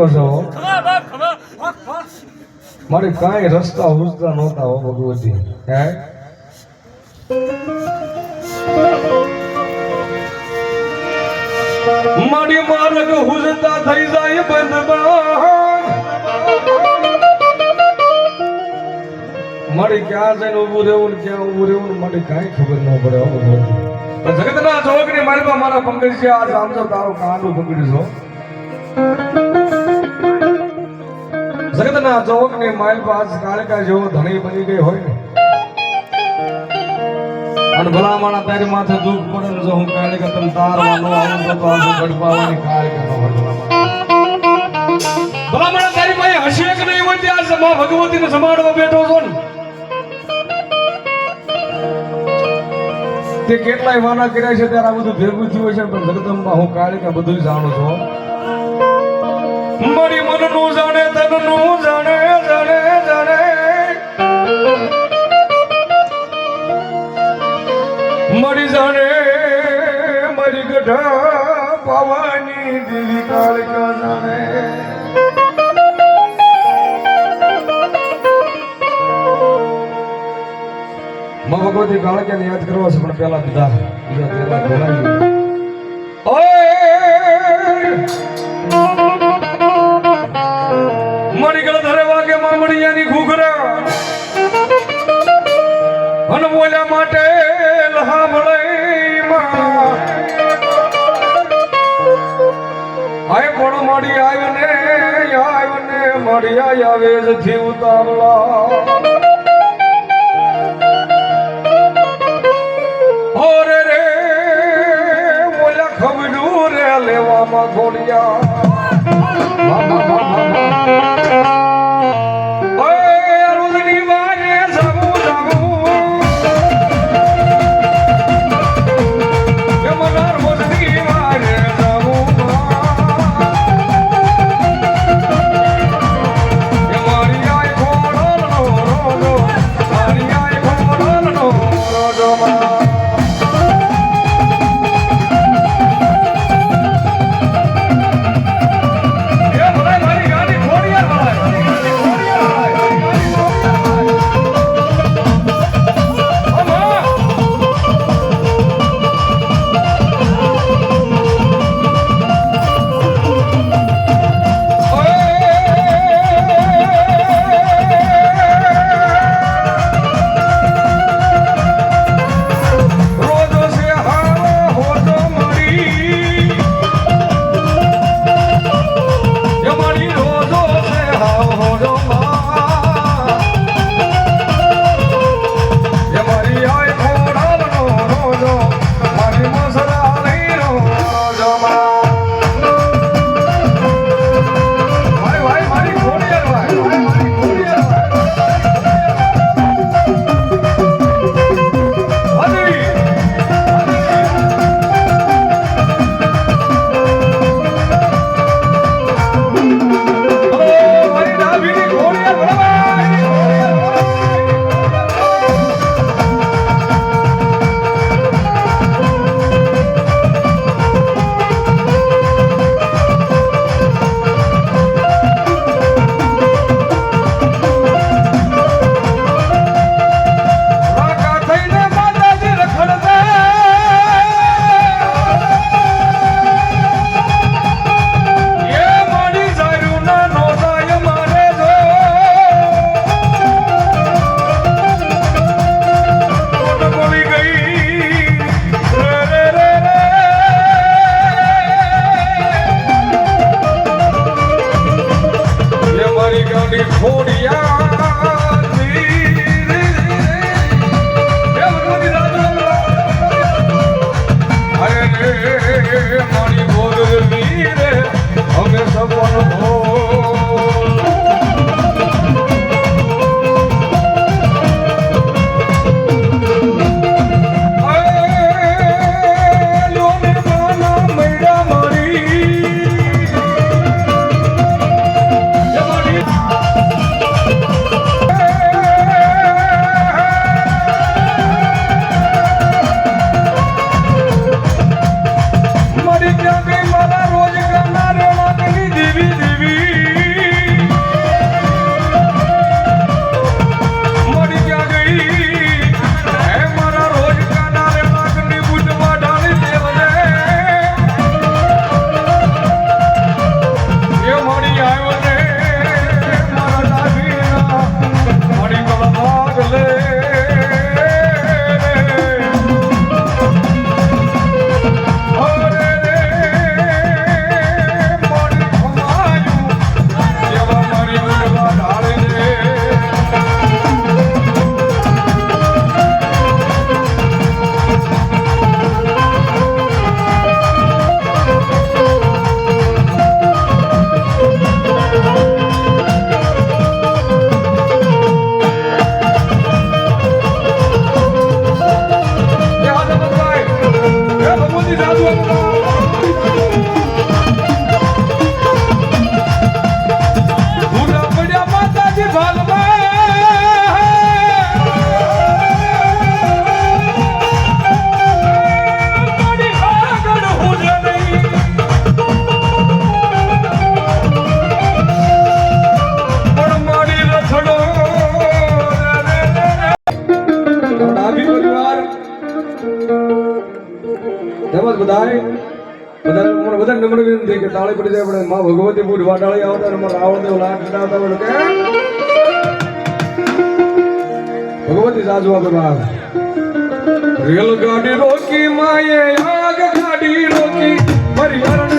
મારી છો મારે કાંઈ રસ્તા ઉજતા નહોતા હો ભગવતી. હે? મારી માર્ગ હુજતા થઈ જાય બંધ મારી ક્યાં જઈને ઊભું રહેવું ને ક્યાં ઊભું રહેવું ને મારી કાંઈ ખબર ન પડે હો ભગવતી. જગતના જોગની મારી પાસે મારા પંકજ છે આ સમજો તારો કાંડો પકડી છો. જગતના ને માઇલ પાસ કાળકા જેવો ધણી બની ગઈ હોય ને. અને ભલામણા તારી માથે દુઃખ પડે ને જો હું કાળકા તને તારવા નો આવું તો આંસુ ગડપાવાની કાળકા નો ભલા ભલામણા. તારી પાસે હશે કે નહીં હોય ત્યાં સમા ભગવતીને સમાડવા બેઠો છો ને? તે કેટલાય વાના કર્યા છે ત્યારે આ બધું ભેગું થયું છે પણ જગદંબા હું કાળકા બધું જાણું છું. મારી મનનું જાણે તનનું જણે જણે જણે. મરી જાણે, મરી ગઢા પાવાની દેવી કાળકા જાણે? માં ભગવતી કાળકાને યાદ કરવા છે, પણ પેલા બધા બીજા પેલા બોલાવી પણ મળી આવ્યો ને આવ્યો ને મળી આવે જથી ઉતાવળા ઓરે રે, મોલા ખબડું રે લેવામાં ઘોડિયા તાળી પડી જાય આપણે માં ભગવતી પૂર વાટાળી આવતા એમાં રાવણ દેવ લાખ હોય કે ભગવતી સાજુ આપે બાદ રેલ ગાડી રોકી માયે આગ ગાડી રોકી મારી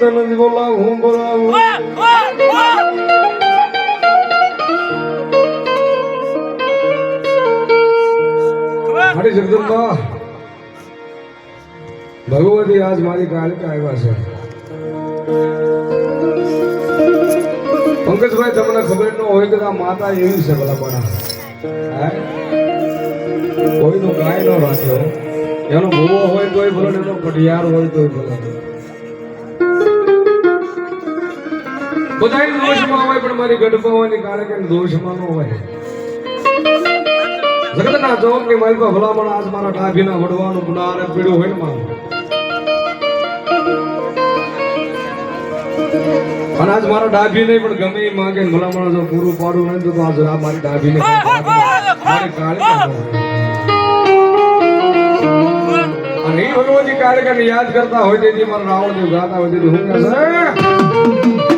તને જ બોલાવ હું. બોલાવું હરી જગદંબા ભગવતી આજ મારી કાલિકા આવ્યા છે. પંકજભાઈ તમને ખબર ન હોય કે આ માતા એવી છે ભલા પણ? કોઈનો ગાય ન રાખ્યો. એનો ભૂવો હોય તોય ભલે એનો કઢિયાર હોય તોય ભલે. બધા દોષમાં હોય પણ મારી ગઢમાં હોય ને કારણે કે દોષમાં ન હોય. જગતના ચોકની મારી પાસે ભલામણ આજ મારા ડાભીના વડવાનું ગુનારે પીડ્યું હોય મારું. અને આજ મારા ડાભી નહીં પણ ગમે એ માંગે ભલામણ જો પૂરું પાડું નહીં તો આજ આ મારી ડાભી ને મારી કાળી અને એ ભગવાનજી કાર્યક્રમ યાદ કરતા હોય તેથી મારા રાવણ દેવ ગાતા હોય તેથી હું કહે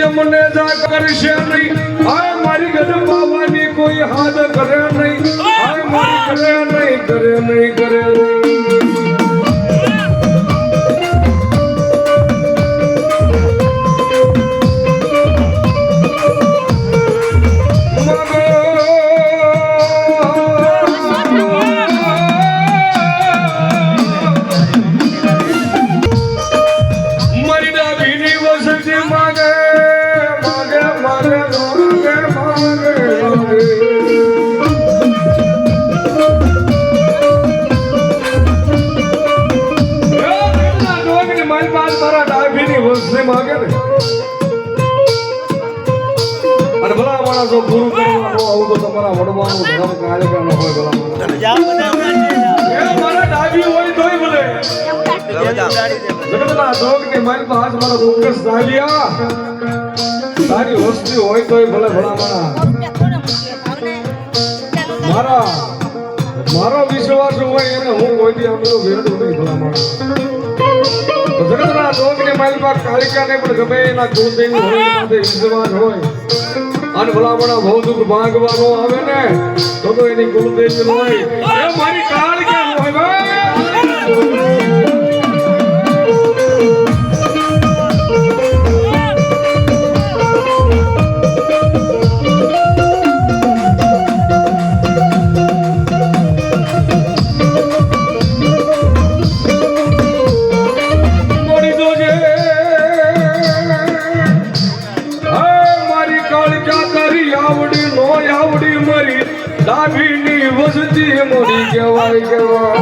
યમને જા કરશે નહીં. હાય, મારી ગજબ બાવાની કોઈ હાથ કરે નહીં. હાય, મારી કરે નહીં કરે નહીં કરે નહીં. કાર્યક્રમ હોય મારા હોય મારી મારા વસ્તી હોય ભલે ભલા મારા મારો વિશ્વાસ હોય એને હું કોઈ દી આમ તો વેડું નહીં ભલા તો જગતના જોગની મારી પાસે કાલિકાને પણ ગમે એના કુલદેવી હોય વિશ્વાસ હોય અને ભલામણા દુઃખ ભાગવાનો આવે ને તો તો એની કુલદેવી હોય. Hallelujah.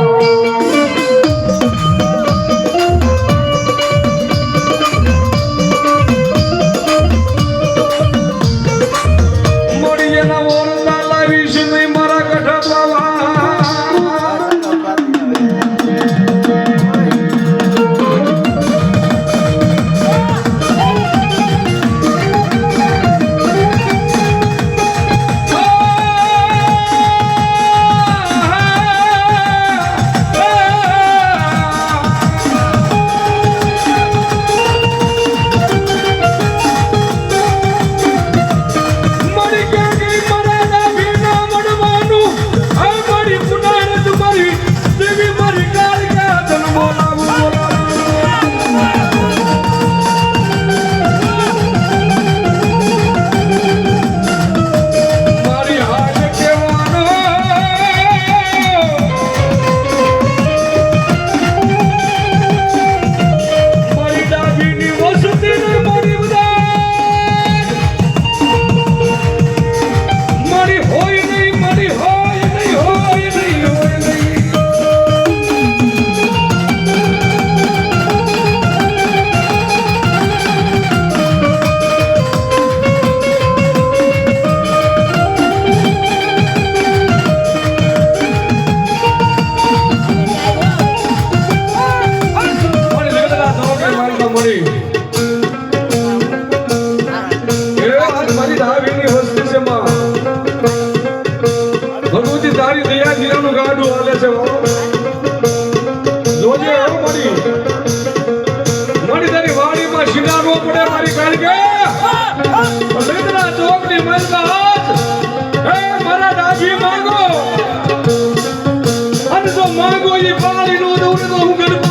શીરાનું ગાડું હાલે છે જોજે મારી. મારી તારી ચોકની મલકા હાથ એ મારા ડાબી માંગો. અને જો માંગો એ પાણી નો દઉં તો હું ગણપતિ